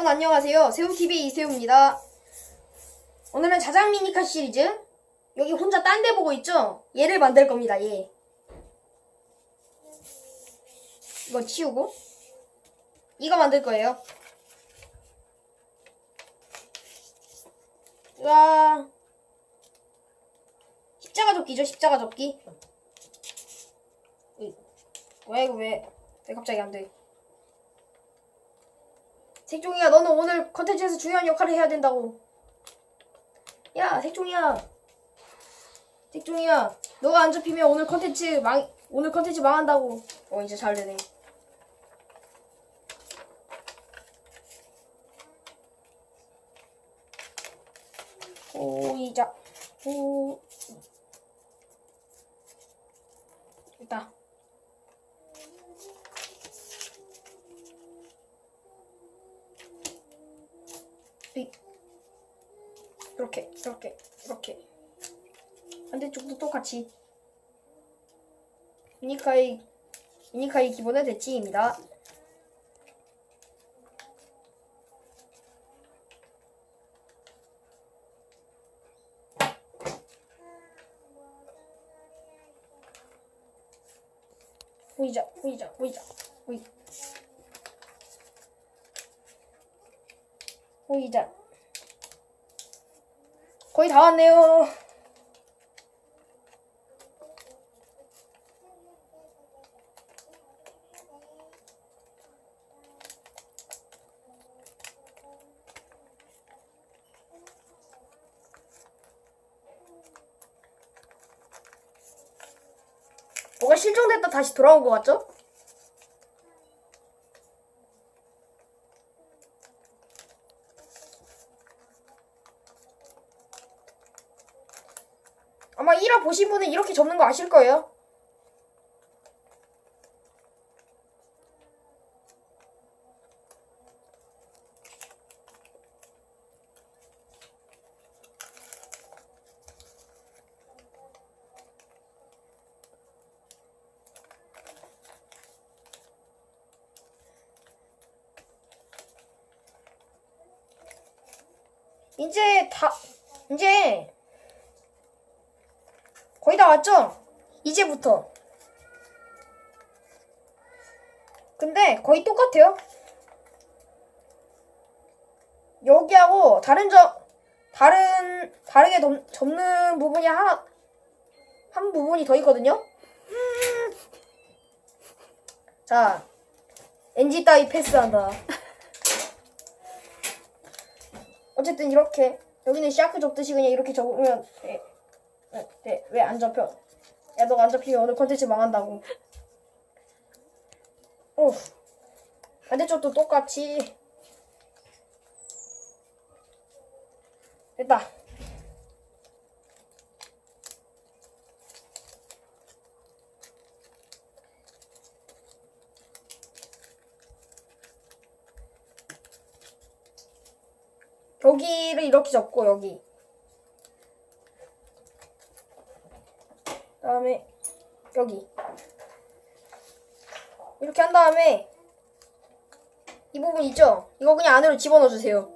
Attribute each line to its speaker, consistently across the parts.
Speaker 1: 여러분 안녕하세요. 새우TV 이새우입니다. 오늘은 자장 미니카 시리즈. 여기 혼자 딴 데 보고 있죠? 얘를 만들 겁니다, 얘. 이거 치우고. 이거 만들 거예요. 와. 십자가 접기죠, 십자가 접기. 왜, 이거 왜, 왜 갑자기 안 돼? 색종이야, 너는 오늘 컨텐츠에서 중요한 역할을 해야 된다고. 야, 색종이야. 색종이야, 너가 안 접히면 오늘 컨텐츠 망, 오늘 컨텐츠 망한다고. 어, 이제 잘 되네. 오이자, 오. 됐다. 빅. 이렇게, 이렇게, 이렇게. 반대쪽도 똑같이. 미니카의, 미니카의 기본은 대칭입니다. 보이자, 보이자, 보이자, 보이. 보이자. 거의 다 왔네요. 뭐가 실종됐다 다시 돌아온 것 같죠? 아마 1화 보신 분은 이렇게 접는 거 아실 거예요. 이제 다 이제 거의 다 왔죠? 이제부터. 근데 거의 똑같아요. 여기하고 다른 점 다른 다르게 덮, 접는 부분이 하나 한 부분이 더 있거든요. 자, NG 따위 패스한다. 어쨌든 이렇게 여기는 샤크 접듯이 그냥 이렇게 접으면 돼. 네, 왜안 접혀? 야, 너가 안 접히면 오늘 컨텐츠 망한다고. 오, 반대쪽도 똑같이. 됐다. 여기를 이렇게 접고 여기. 다음에 여기 이렇게 한 다음에 이 부분 있죠? 이거 그냥 안으로 집어넣어 주세요.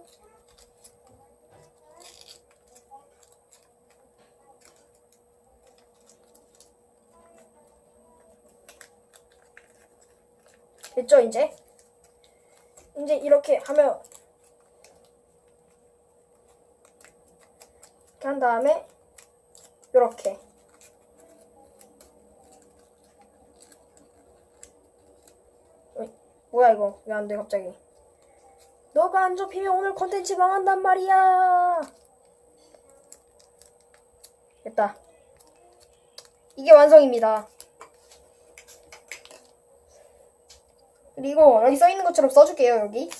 Speaker 1: 됐죠 이제? 이제 이렇게 하면 이렇게 한 다음에 이렇게 뭐야 이거. 왜 안 돼 갑자기? 너가 안 접히면 오늘 컨텐츠 망한단 말이야. 됐다. 이게 완성입니다. 그리고 여기 써있는 것처럼 써줄게요 여기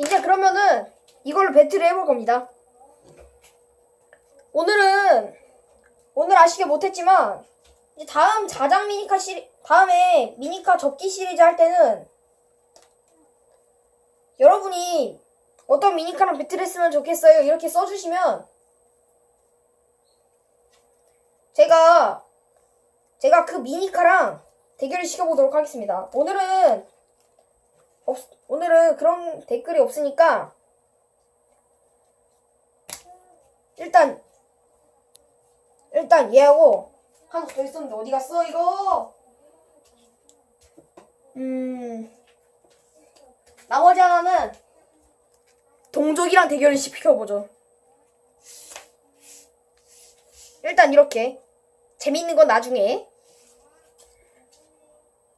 Speaker 1: 이제 그러면은 이걸로 배틀을 해볼 겁니다. 오늘은 오늘 아시게 못했지만 이제 다음 자작 미니카 시리 다음에 미니카 접기 시리즈 할 때는 여러분이 어떤 미니카랑 배틀했으면 좋겠어요 이렇게 써주시면 제가 제가 그 미니카랑 대결을 시켜보도록 하겠습니다. 오늘은 없, 오늘은 그런 댓글이 없으니까 일단 일단 얘하고 하나 더 있었는데 어디 갔어 이거? 음 나머지 하나는 동족이랑 대결을 시켜보죠. 일단 이렇게 재밌는 건 나중에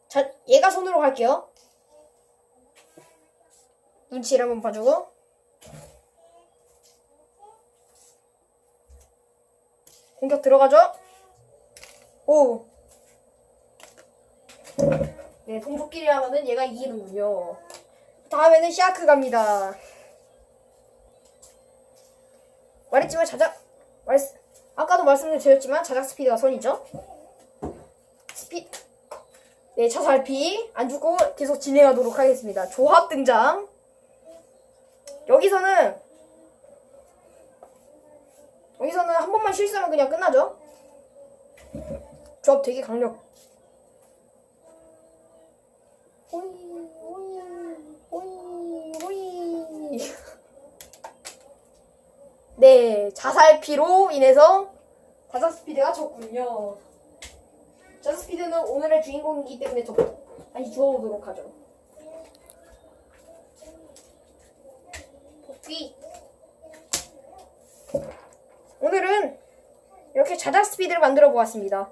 Speaker 1: 자 얘가 손으로 갈게요. 눈치를 한번 봐주고 공격 들어가죠? 오. 네, 동족끼리 하면은 얘가 이기는군요. 다음에는 샤크 갑니다. 말했지만 자작 말 아까도 말씀드렸지만 자작 스피드가 선이죠. 스피 네, 차살피 안 죽고 계속 진행하도록 하겠습니다. 조합 등장. 여기서는 여기서는 한 번만 실수하면 그냥 끝나죠. 조합 되게 강력. 네, 자살피로 인해서 자살 스피드가 졌군요. 자살 스피드는 오늘의 주인공이기 때문에 저 다시 주워보도록 하죠. 복귀. 오늘은 이렇게 자작 스피드를 만들어 보았습니다.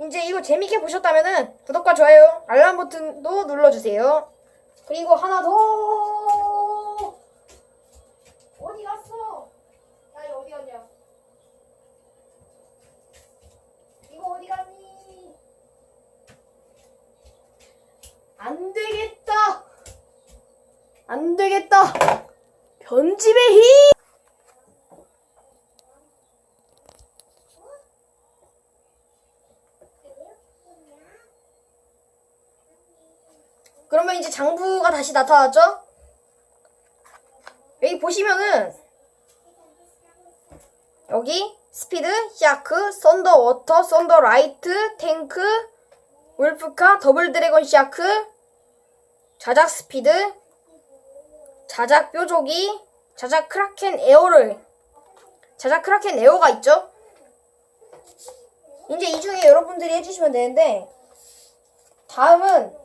Speaker 1: 이제 이거 재밌게 보셨다면은 구독과 좋아요, 알람 버튼도 눌러주세요. 그리고 하나 더 안 되겠다. 편집의 힘! 그러면 이제 장부가 다시 나타났죠? 여기 보시면은 여기 스피드, 샤크, 썬더 워터, 썬더 라이트, 탱크, 울프카, 더블 드래곤 샤크, 자작 스피드, 자작 뾰족이, 자작 크라켄 에어를, 자작 크라켄 에어가 있죠? 이제 이 중에 여러분들이 해주시면 되는데, 다음은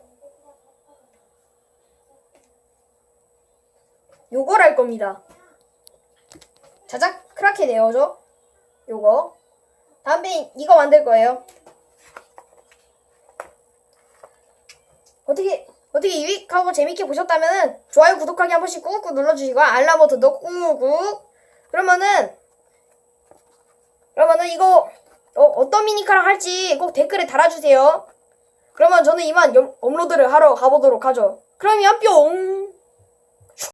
Speaker 1: 요걸 할 겁니다. 자작 크라켄 에어죠? 요거. 다음에 이거 만들 거예요. 어떻게 유익하고 재밌게 보셨다면은 좋아요, 구독하기 한 번씩 꾹꾹 눌러주시고 알람 버튼도 꾹꾹. 그러면은 그러면은 이거 어, 떤 미니카랑 할지 꼭 댓글에 달아주세요. 그러면 저는 이만 업- 업로드를 하러 가보도록 하죠. 그러면 뿅.